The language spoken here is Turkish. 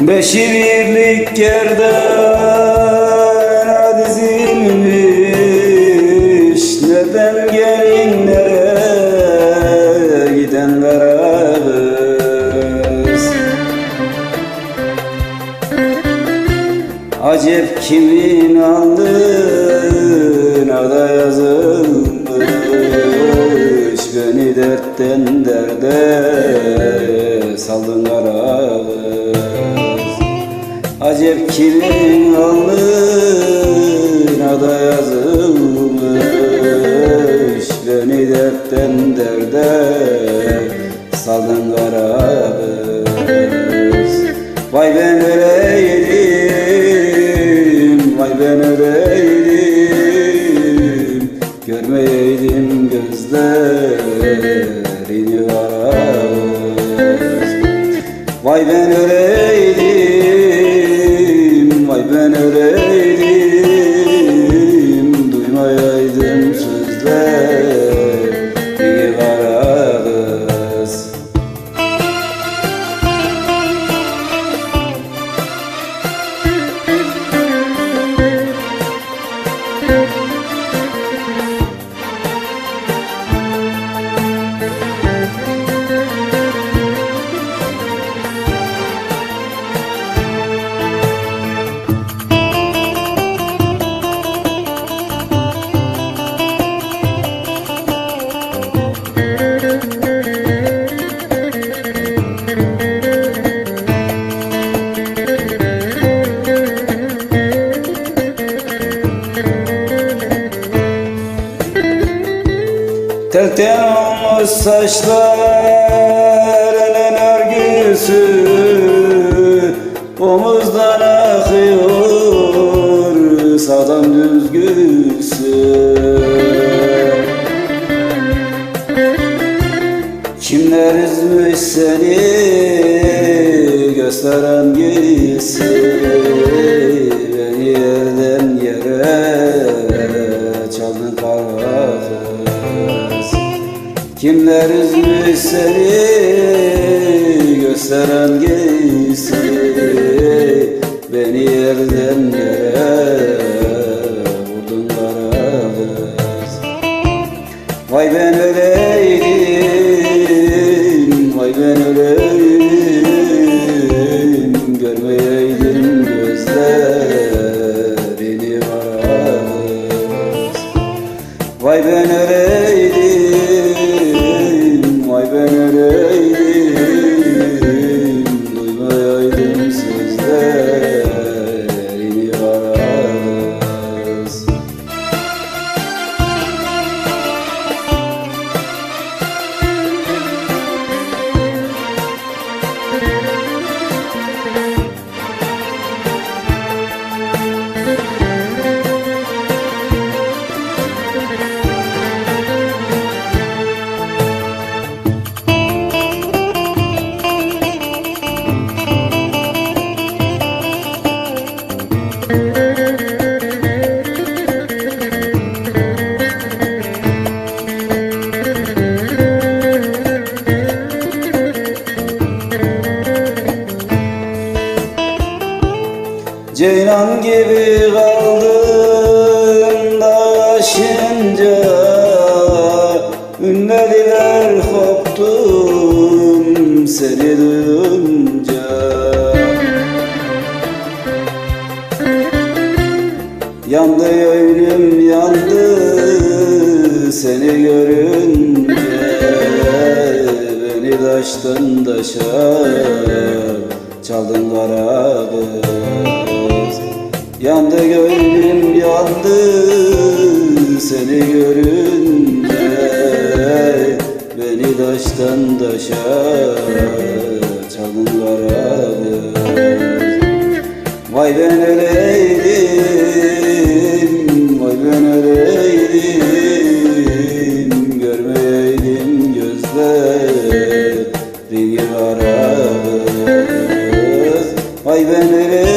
Beşi birlik yerden dizilmiş Neden gelinlere gidenlere kız Acep kimin alnına da yazılmış? Beni dertten derde saldın kara kız Acep kimin alnına da yazılmış. Beni dertten derde saldın kara Vay ben öleydim, vay ben öleydim Görmeyeydim gözlerini varaz Vay ben öleydim, ben öleydim Tel tel olmuş saçlarının örgüsü. Omuzdan akıyor sağdan düzgüsü. Kimler üzmüş seni gösteren giysi? Beni yerden yere çaldın Kimler üzmüş seni? Gösteren giysi. Beni yerden vurdun kara kız Vay ben öleydim, vay ben öleydim. Görmeyeydim gözlerini varaz Vay ben öleydim, Ceylan gibi kaldım da aşınca Ünlediler koptum seni duyunca. Yandı gönlüm yandı seni görünce Beni taştan taşa çaldın kara kız Yandı gönlüm yandı seni görünce Beni taştan taşa çalın kararız Vay ben öleydim, vay ben öleydim Görmeyeydim gözlerini kararız Vay ben öleydim